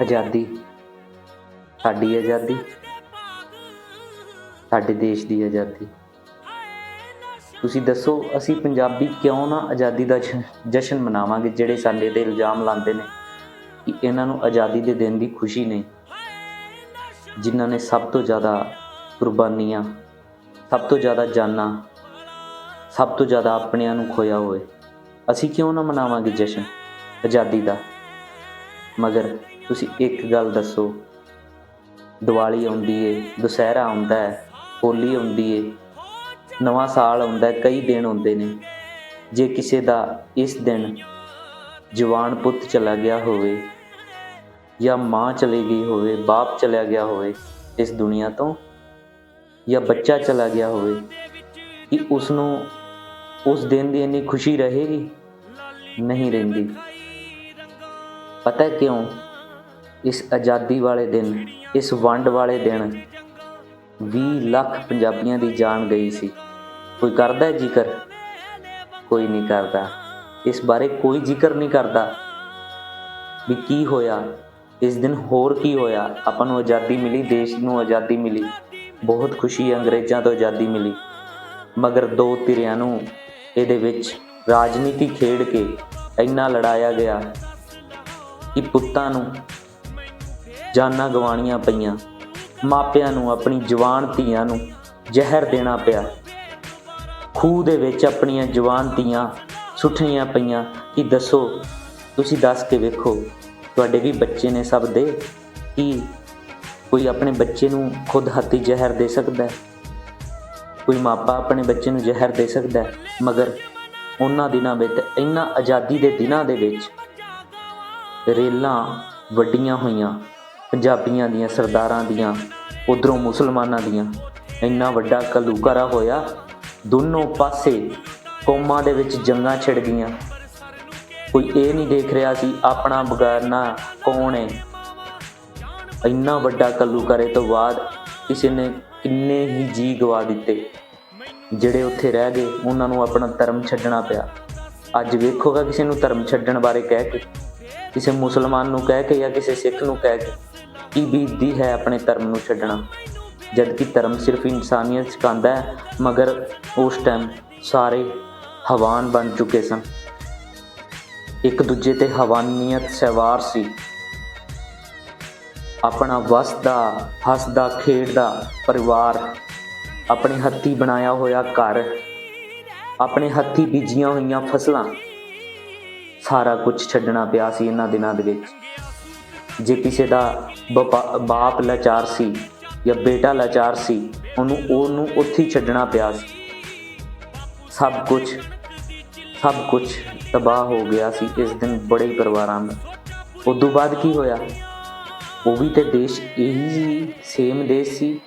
ਆਜ਼ਾਦੀ। ਸਾਡੀ ਆਜ਼ਾਦੀ। ਸਾਡੇ ਦੇਸ਼ ਦੀ ਆਜ਼ਾਦੀ। ਤੁਸੀਂ ਦੱਸੋ, ਅਸੀਂ ਪੰਜਾਬੀ ਕਿਉਂ ਨਾ ਆਜ਼ਾਦੀ ਦਾ ਜਸ਼ਨ ਮਨਾਵਾਂਗੇ, ਜਿਹੜੇ ਸਾਡੇ ਤੇ ਇਲਜ਼ਾਮ ਲਾਉਂਦੇ ਨੇ ਕਿ ਇਹਨਾਂ ਨੂੰ ਆਜ਼ਾਦੀ ਦੇ ਦਿਨ ਦੀ ਖੁਸ਼ੀ ਨਹੀਂ, ਜਿਨ੍ਹਾਂ ਨੇ ਸਭ ਤੋਂ ਜ਼ਿਆਦਾ ਕੁਰਬਾਨੀਆਂ, ਸਭ ਤੋਂ ਜ਼ਿਆਦਾ ਜਾਨਾਂ, ਸਭ ਤੋਂ ਜ਼ਿਆਦਾ ਆਪਣਿਆਂ ਨੂੰ ਖੋਇਆ ਹੋਏ। ਅਸੀਂ ਕਿਉਂ ਨਾ ਮਨਾਵਾਂਗੇ ਜਸ਼ਨ ਆਜ਼ਾਦੀ ਦਾ? ਮਗਰ ਤੁਸੀਂ ਇੱਕ ਗੱਲ ਦੱਸੋ। ਦੀਵਾਲੀ ਆਉਂਦੀ ਏ, ਦੁਸਹਿਰਾ ਆਉਂਦਾ ਹੈ ਹੋਲੀ ਆਉਂਦੀ ਏ, ਨਵਾਂ ਸਾਲ ਆਉਂਦਾ ਹੈ ਕਈ ਦਿਨ ਆਉਂਦੇ ਨੇ। ਜੇ ਕਿਸੇ ਦਾ ਇਸ ਦਿਨ ਜਵਾਨ ਪੁੱਤ ਚਲਾ ਗਿਆ ਹੋਵੇ ਜਾਂ ਮਾਂ ਚਲੀ ਗਈ ਹੋਵੇ, ਬਾਪ ਚਲਾ ਗਿਆ ਹੋਵੇ ਇਸ ਦੁਨੀਆ ਤੋਂ ਜਾਂ ਬੱਚਾ ਚਲਾ ਗਿਆ ਹੋਵੇ, ਕਿ ਉਸ ਨੂੰ ਉਸ ਦਿਨ ਦੀ ਇੰਨੀ ਖੁਸ਼ੀ ਰਹੇਗੀ? ਨਹੀਂ ਰਹਿੰਦੀ। ਪਤਾ ਕਿਉਂ? ਇਸ ਆਜ਼ਾਦੀ ਵਾਲੇ ਦਿਨ, ਇਸ ਵੰਡ ਵਾਲੇ ਦਿਨ 20 ਲੱਖ ਪੰਜਾਬੀਆਂ ਦੀ ਜਾਨ ਗਈ ਸੀ। ਕੋਈ ਕਰਦਾ ਹੈ ਜ਼ਿਕਰ? ਕੋਈ ਨਹੀਂ ਕਰਦਾ। ਇਸ ਬਾਰੇ ਕੋਈ ਜ਼ਿਕਰ ਨਹੀਂ ਕਰਦਾ ਵੀ ਕੀ ਹੋਇਆ, ਇਸ ਦਿਨ ਹੋਰ ਕੀ ਹੋਇਆ। ਆਪਾਂ ਨੂੰ ਆਜ਼ਾਦੀ ਮਿਲੀ, ਦੇਸ਼ ਨੂੰ ਆਜ਼ਾਦੀ ਮਿਲੀ। ਬਹੁਤ ਖੁਸ਼ੀ ਅੰਗਰੇਜ਼ਾਂ ਤੋਂ ਆਜ਼ਾਦੀ ਮਿਲੀ। ਮਗਰ ਦੋ ਧਿਰਿਆਂ ਨੂੰ ਇਹਦੇ ਵਿੱਚ ਰਾਜਨੀਤੀ ਖੇਡ ਕੇ ਇੰਨਾ ਲੜਾਇਆ ਗਿਆ ਕਿ ਪੁੱਤਾਂ ਨੂੰ ਜਾਨਾਂ ਗਵਾਣੀਆਂ ਪਈਆਂ। ਮਾਪਿਆਂ ਨੂੰ, ਆਪਣੀ ਜਵਾਨ ਧੀਆਂ ਨੂੰ ਜ਼ਹਿਰ ਦੇਣਾ ਪਿਆ। ਖੂਹ ਦੇ ਵਿੱਚ ਆਪਣੀਆਂ ਜਵਾਨ ਧੀਆਂ ਸੁੱਟਣੀਆਂ ਪਈਆਂ ਕਿ ਦੱਸੋ, ਤੁਸੀਂ ਦੱਸ ਕੇ ਵੇਖੋ, ਤੁਹਾਡੇ ਵੀ ਬੱਚੇ ਨੇ ਸਭ ਦੇ? ਕਿ ਕੋਈ ਆਪਣੇ ਬੱਚੇ ਨੂੰ ਖੁਦ ਹੱਥੀ ਜ਼ਹਿਰ ਦੇ ਸਕਦਾ ਹੈ? ਕੋਈ ਮਾਪਾ ਆਪਣੇ ਬੱਚੇ ਨੂੰ ਜ਼ਹਿਰ ਦੇ ਸਕਦਾ ਹੈ? ਮਗਰ ਉਹਨਾਂ ਦਿਨਾਂ ਵਿੱਚ ਇਹਨਾਂ ਆਜ਼ਾਦੀ ਦੇ ਦਿਨਾਂ ਦੇ ਵਿੱਚ ਰੇਲਾਂ ਵੱਡੀਆਂ ਹੋਈਆਂ। ਪੰਜਾਬੀਆਂ ਦੀਆਂ, ਸਰਦਾਰਾਂ ਦੀਆਂ, ਉਧਰੋਂ ਮੁਸਲਮਾਨਾਂ ਦੀਆਂ। ਇੰਨਾ ਵੱਡਾ ਕਲੂਕਾਰਾ ਹੋਇਆ, ਦੋਨੋਂ ਪਾਸੇ ਕੌਮਾਂ ਦੇ ਵਿੱਚ ਜੰਗਾਂ ਛਿੜ ਗਈਆਂ। ਕੋਈ ਇਹ ਨਹੀਂ ਦੇਖ ਰਿਹਾ ਸੀ, ਆਪਣਾ ਬਗਾਨਾ ਕੌਣ ਹੈ? ਇੰਨਾ ਵੱਡਾ ਕਲੂਕਾਰੇ ਤੋਂ ਬਾਅਦ ਕਿਸੇ ਨੇ ਕਿੰਨੇ ਹੀ ਜੀ ਗਵਾ ਦਿੱਤੇ। ਜਿਹੜੇ ਉੱਥੇ ਰਹਿ ਗਏ, ਉਹਨਾਂ ਨੂੰ ਆਪਣਾ ਧਰਮ ਛੱਡਣਾ ਪਿਆ। ਅੱਜ ਵੇਖੋਗਾ ਕਿਸੇ ਨੂੰ ਧਰਮ ਛੱਡਣ ਬਾਰੇ ਕਹਿ ਕੇ, ਕਿਸੇ ਮੁਸਲਮਾਨ ਨੂੰ ਕਹਿ ਕੇ ਜਾਂ ਕਿਸੇ ਸਿੱਖ ਨੂੰ ਕਹਿ ਕੇ। ਕੀ ਬੀਤਦੀ ਹੈ ਆਪਣੇ ਧਰਮ ਨੂੰ ਛੱਡਣਾ। ਜਦ ਕਿ ਧਰਮ ਸਿਰਫ ਇਨਸਾਨੀਅਤ ਸਿਖਾਉਂਦਾ ਹੈ, ਮਗਰ ਉਸ ਟਾਈਮ ਸਾਰੇ ਹਵਾਨ ਬਣ ਚੁੱਕੇ ਸਨ। ਇੱਕ ਦੂਜੇ ਤੇ ਹਵਾਨੀਅਤ ਸਵਾਰ ਸੀ। ਆਪਣਾ ਵਸਦਾ, ਹੱਸਦਾ, ਖੇਡਦਾ ਪਰਿਵਾਰ ਆਪਣੇ ਹੱਥੀ ਬਣਾਇਆ ਹੋਇਆ ਘਰ, ਆਪਣੇ ਹੱਥੀ ਬੀਜੀਆਂ ਹੋਈਆਂ ਫਸਲਾਂ, ਸਾਰਾ ਕੁਝ ਛੱਡਣਾ ਪਿਆ ਸੀ ਇਹਨਾਂ ਦਿਨਾਂ ਦੇ ਵਿੱਚ। ਜੇ ਕਿਸੇ ਦਾ ਬਪਾ- ਬਾਪ ਲਾਚਾਰ ਸੀ ਜਾਂ ਬੇਟਾ ਲਾਚਾਰ ਸੀ, ਉਹਨੂੰ ਉਹਨੂੰ ਉੱਥੇ ਹੀ ਛੱਡਣਾ ਪਿਆ ਸੀ। ਸਭ ਕੁਝ ਸਭ ਕੁਝ ਤਬਾਹ ਹੋ ਗਿਆ ਸੀ ਇਸ ਦਿਨ ਬੜੇ ਹੀ ਪਰਿਵਾਰਾਂ ਦਾ। ਉਦੋਂ ਬਾਅਦ ਕੀ ਹੋਇਆ? ਉਹ ਵੀ ਤੇ ਦੇਸ਼ ਇਹੀ ਸੀ ਸੇਮ ਦੇਸ਼ ਸੀ।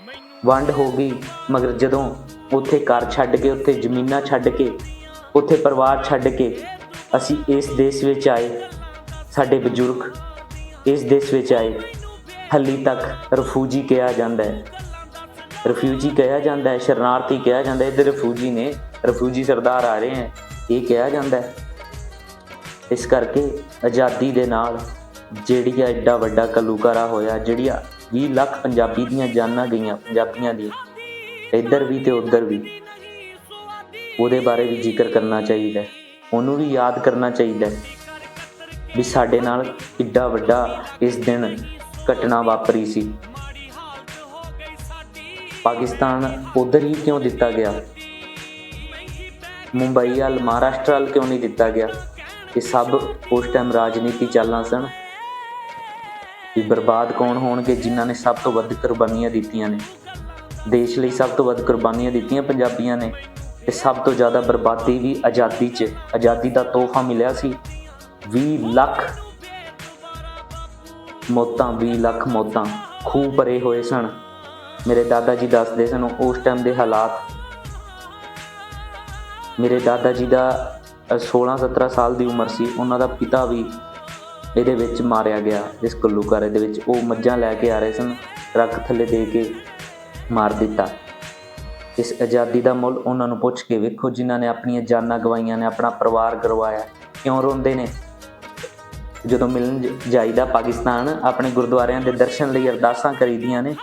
ਵੰਡ ਹੋ ਗਈ, ਮਗਰ ਜਦੋਂ ਉੱਥੇ ਘਰ ਛੱਡ ਕੇ, ਉੱਥੇ ਜ਼ਮੀਨਾਂ ਛੱਡ ਕੇ, ਉੱਥੇ ਪਰਿਵਾਰ ਛੱਡ ਕੇ ਅਸੀਂ ਇਸ ਦੇਸ਼ ਵਿੱਚ ਆਏ, ਸਾਡੇ ਬਜ਼ੁਰਗ ਇਸ ਦੇਸ਼ ਵਿੱਚ ਆਏ, ਹੱਲੀ ਤੱਕ ਰਫੂਜੀ ਕਿਹਾ ਜਾਂਦਾ ਹੈ। ਰਫਿਊਜੀ ਕਿਹਾ ਜਾਂਦਾ ਹੈ, ਸ਼ਰਨਾਰਥੀ ਕਿਹਾ ਜਾਂਦਾ ਹੈ। ਇੱਧਰ ਰਫੂਜੀ ਨੇ ਰਫੂਜੀ ਸਰਦਾਰ ਆ ਰਹੇ ਹੈ, ਇਹ ਕਿਹਾ ਜਾਂਦਾ ਹੈ। ਇਸ ਕਰਕੇ ਆਜ਼ਾਦੀ ਦੇ ਨਾਲ ਜਿਹੜੀ ਆ ਐਡਾ ਵੱਡਾ ਕਲੂਕਾਰਾ ਹੋਇਆ, ਜਿਹੜੀਆਂ 20 ਲੱਖ ਪੰਜਾਬੀ ਦੀਆਂ ਜਾਨਾਂ ਗਈਆਂ, ਪੰਜਾਬੀਆਂ ਦੀਆਂ, ਇੱਧਰ ਵੀ ਤੇ ਉੱਧਰ ਵੀ, ਉਹਦੇ ਬਾਰੇ ਵੀ ਜ਼ਿਕਰ ਕਰਨਾ ਚਾਹੀਦਾ ਉਹਨੂੰ ਵੀ ਯਾਦ ਕਰਨਾ ਚਾਹੀਦਾ ਵੀ ਸਾਡੇ ਨਾਲ ਕਿੱਡਾ ਵੱਡਾ ਇਸ ਦਿਨ ਘਟਨਾ ਵਾਪਰੀ ਸੀ। ਪਾਕਿਸਤਾਨ ਉਧਰ ਹੀ ਕਿਉਂ ਦਿੱਤਾ ਗਿਆ? ਮੁੰਬਈ ਵੱਲ, ਮਹਾਰਾਸ਼ਟਰ ਵੱਲ ਕਿਉਂ ਨਹੀਂ ਦਿੱਤਾ ਗਿਆ? ਇਹ ਸਭ ਉਸ ਟਾਈਮ ਰਾਜਨੀਤੀ ਚਾਲਾਂ ਸਨ। ਵੀ ਬਰਬਾਦ ਕੌਣ ਹੋਣਗੇ ਜਿਨ੍ਹਾਂ ਨੇ ਸਭ ਤੋਂ ਵੱਧ ਕੁਰਬਾਨੀਆਂ ਦਿੱਤੀਆਂ ਨੇ? ਦੇਸ਼ ਲਈ ਸਭ ਤੋਂ ਵੱਧ ਕੁਰਬਾਨੀਆਂ ਦਿੱਤੀਆਂ ਪੰਜਾਬੀਆਂ ਨੇ। ਤੇ ਸਭ ਤੋਂ ਜ਼ਿਆਦਾ ਬਰਬਾਦੀ ਵੀ ਆਜ਼ਾਦੀ 'ਚ, ਆਜ਼ਾਦੀ ਦਾ ਤੋਹਫਾ ਮਿਲਿਆ ਸੀ। 20 ਲੱਖ ਮੌਤਾਂ 20 ਲੱਖ ਮੌਤਾਂ। ਖੂਹ ਭਰੇ ਹੋਏ ਸਨ। ਮੇਰੇ ਦਾਦਾ ਜੀ ਦੱਸਦੇ ਸਨ ਉਸ ਟਾਈਮ ਦੇ ਹਾਲਾਤ। ਮੇਰੇ ਦਾਦਾ ਜੀ ਦਾ 16-17 ਸਾਲ ਦੀ ਉਮਰ ਸੀ। ਉਹਨਾਂ ਦਾ ਪਿਤਾ ਵੀ ਇਹਦੇ ਵਿੱਚ ਮਾਰਿਆ ਗਿਆ, ਇਸ ਕੁੱਲੂਕਾਰੇ ਦੇ ਵਿੱਚ। ਉਹ ਮੱਝਾਂ ਲੈ ਕੇ ਆ ਰਹੇ ਸਨ, ਰੱਖ ਥੱਲੇ ਦੇ ਕੇ ਮਾਰ ਦਿੱਤਾ। ਇਸ ਆਜ਼ਾਦੀ ਦਾ ਮੁੱਲ ਉਹਨਾਂ ਨੂੰ ਪੁੱਛ ਕੇ ਵੇਖੋ, ਜਿਨ੍ਹਾਂ ਨੇ ਆਪਣੀਆਂ ਜਾਨਾਂ ਗਵਾਈਆਂ ਨੇ, ਆਪਣਾ ਪਰਿਵਾਰ ਗਰਵਾਇਆ। ਕਿਉਂ ਰੋਂਦੇ ਨੇ? ਜਦੋਂ ਮਿਲਣ ਜਾਈਦਾ ਪਾਕਿਸਤਾਨ, ਆਪਣੇ ਗੁਰਦੁਆਰਿਆਂ ਦੇ ਦਰਸ਼ਨ ਲਈ ਅਰਦਾਸਾਂ ਕਰੀਦੀਆਂ ਨੇ,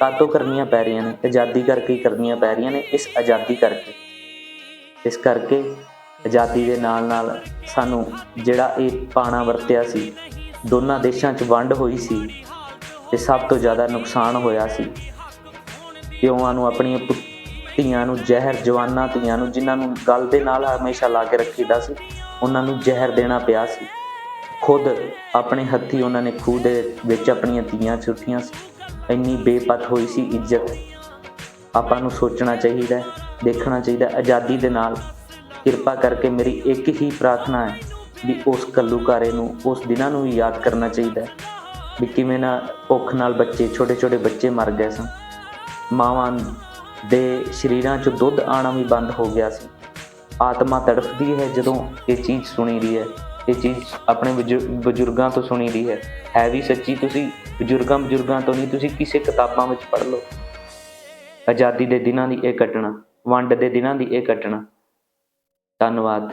ਕਾਤੋਂ ਕਰਨੀਆਂ ਪੈ ਰਹੀਆਂ ਨੇ, ਆਜ਼ਾਦੀ ਕਰਕੇ ਹੀ ਕਰਨੀਆਂ ਪੈ ਰਹੀਆਂ ਨੇ, ਇਸ ਆਜ਼ਾਦੀ ਕਰਕੇ। ਇਸ ਕਰਕੇ ਆਜ਼ਾਦੀ ਦੇ ਨਾਲ ਨਾਲ ਸਾਨੂੰ ਜਿਹੜਾ ਇਹ ਪਾਣਾ ਵਰਤਿਆ ਸੀ, ਦੋਨਾਂ ਦੇਸ਼ਾਂ 'ਚ ਵੰਡ ਹੋਈ ਸੀ, ਤੇ ਸਭ ਤੋਂ ਜ਼ਿਆਦਾ ਨੁਕਸਾਨ ਹੋਇਆ ਸੀ। ਪਿਓਾਂ ਨੂੰ, ਆਪਣੀਆਂ ਪੁ- ਧੀਆਂ ਨੂੰ, ਜ਼ਹਿਰ ਜਵਾਨਾਂ ਧੀਆਂ ਨੂੰ, ਜਿਨ੍ਹਾਂ ਨੂੰ ਗਲ ਦੇ ਨਾਲ ਹਮੇਸ਼ਾ ਲਾ ਕੇ ਰੱਖੀਦਾ ਸੀ, ਉਹਨਾਂ ਨੂੰ ਜ਼ਹਿਰ ਦੇਣਾ ਪਿਆ ਸੀ। ਖੁਦ ਆਪਣੇ ਹੱਥੀ ਉਹਨਾਂ ਨੇ ਖੂਹ ਦੇ ਵਿੱਚ ਆਪਣੀਆਂ ਧੀਆਂ ਛੁੱਟੀਆਂ ਸੀ। ਇੰਨੀ ਬੇਪਤ ਹੋਈ ਸੀ ਇੱਜ਼ਤ। ਆਪਾਂ ਨੂੰ ਸੋਚਣਾ ਚਾਹੀਦਾ ਦੇਖਣਾ ਚਾਹੀਦਾ ਆਜ਼ਾਦੀ ਦੇ ਨਾਲ ਕਿਰਪਾ ਕਰਕੇ ਮੇਰੀ ਇੱਕ ਹੀ ਪ੍ਰਾਰਥਨਾ ਹੈ ਵੀ ਉਸ ਕੱਲੂਕਾਰੇ ਨੂੰ, ਉਸ ਦਿਨਾਂ ਨੂੰ ਵੀ ਯਾਦ ਕਰਨਾ ਚਾਹੀਦਾ ਵੀ ਕਿਵੇਂ ਨਾ ਭੁੱਖ ਨਾਲ ਬੱਚੇ ਛੋਟੇ ਛੋਟੇ ਬੱਚੇ ਮਰ ਗਏ ਸਨ। ਮਾਵਾਂ ਦੇ ਸ਼ਰੀਰਾਂ 'ਚ ਦੁੱਧ ਆਣਾ ਵੀ ਬੰਦ ਹੋ ਗਿਆ ਸੀ। ਆਤਮਾ ਤੜਫਦੀ ਹੈ ਜਦੋਂ ਇਹ ਚੀਜ਼ ਸੁਣੀ ਦੀ ਹੈ। ਇਹ ਚੀਜ਼ ਆਪਣੇ ਬਜ਼ੁ- ਬਜ਼ੁਰਗਾਂ ਤੋਂ ਸੁਣੀ ਦੀ ਹੈ। ਹੈ ਵੀ ਸੱਚੀ ਤੁਸੀਂ ਬਜ਼ੁਰਗਾਂ ਬਜ਼ੁਰਗਾਂ ਤੋਂ ਨਹੀਂ, ਤੁਸੀਂ ਕਿਸੇ ਕਿਤਾਬਾਂ ਵਿੱਚ ਪੜ੍ਹ ਲਓ। ਆਜ਼ਾਦੀ ਦੇ ਦਿਨਾਂ ਦੀ ਇਹ ਘਟਨਾ, ਵੰਡ ਦੇ ਦਿਨਾਂ ਦੀ ਇਹ ਘਟਨਾ। ਧੰਨਵਾਦ।